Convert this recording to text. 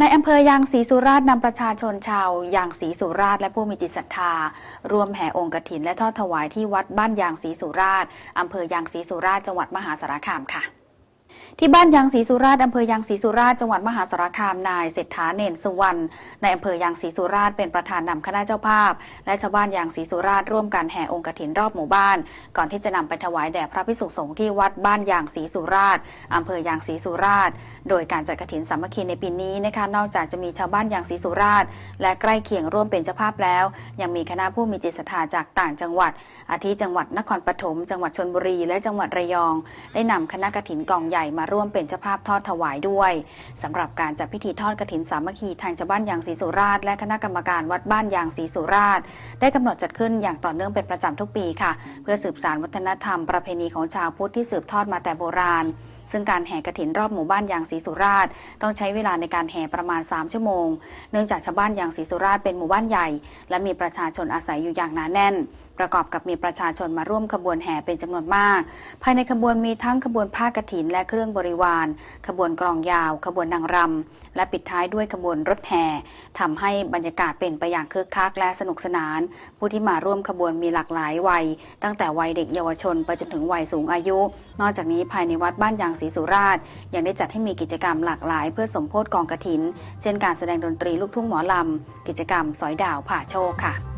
ในอำเภอยางศรีสุราษฎร์นำประชาชนชาวยางศรีสุราษฎร์และผู้มีจิตศรัทธาร่วมแห่องค์กฐินและทอดถวายที่วัดบ้านยางศรีสุราษฎร์อำเภอยางศรีสุราษฎร์จังหวัดมหาสารคามค่ะ ที่บ้านยางศรีสุราษฎร์อำเภอยางศรีสุราษฎร์จังหวัดมหาสารคามนายเศรษฐาเนนสุวรรณในอำเภอยางศรีสุราษฎร์เป็นประธานนำคณะเจ้าภาพ และชาวบ้านยางศรีสุราษฎร์ร่วมกันแห่องค์กฐินรอบหมู่บ้าน ก่อนที่จะนำไปถวายแด่พระภิกษุสงฆ์ที่วัดบ้านยางศรีสุราษฎร์อำเภอยางศรีสุราษฎร์โดยการจัดกฐินสามัคคีในปีนี้นะคะนอกจากจะมีชาวบ้านยางศรีสุราษฎร์และใกล้เคียงร่วมเป็นเจ้าภาพแล้ว ยังมีคณะผู้มีจิตศรัทธาจากต่างจังหวัด อาทิจังหวัดนครปฐมจังหวัดชนบุรี และจังหวัดระยอง ได้นำคณะกฐินกองใหญ่มาร่วมเป็นเจ้าภาพทอดถวายด้วยสำหรับการจัดพิธีทอดกฐินสามัคคีทางชาวบ้านยางศรีสุราษฎร์และคณะกรรมการวัดบ้านยางศรีสุราษฎร์ได้กำหนดจัดขึ้นอย่างต่อเนื่องเป็นประจำทุกปีค่ะ เพื่อสืบสานวัฒนธรรมประเพณีของชาวพุทธที่สืบทอดมาแต่โบราณซึ่งการแห่กระถินรอบหมู่บ้านยางศรีสุราษฎร์ต้องใช้เวลาในการแห่ประมาณ 3 ชั่วโมง เนื่องจากชาวบ้านยางศรีสุราษฎร์เป็นหมู่บ้านใหญ่ และมีประชาชนอาศัยอยู่อย่างหนาแน่น ประกอบกับมีประชาชนมาร่วมขบวนแห่เป็นจำนวนมาก ภายในขบวนมีทั้งขบวนผ้ากฐินและเครื่องบริวาร ขบวนกลองยาว ขบวนนางรำและปิดท้ายด้วยขบวนรถแห่ทำให้บรรยากาศเป็นไปอย่างคึกคักและสนุกสนาน ผู้ที่มาร่วมขบวนมีหลากหลายวัย ตั้งแต่วัยเด็กเยาวชนไปจนถึงวัยสูงอายุ นอกจากนี้ภายในวัดบ้านยางศรีสุราษฎร์ยังได้จัดให้มีกิจกรรมหลากหลาย เพื่อสมโพธิกองกฐิน เช่น การแสดงดนตรีลูกทุ่งหมอลำกิจกรรมสอยดาวผ่าโชคค่ะ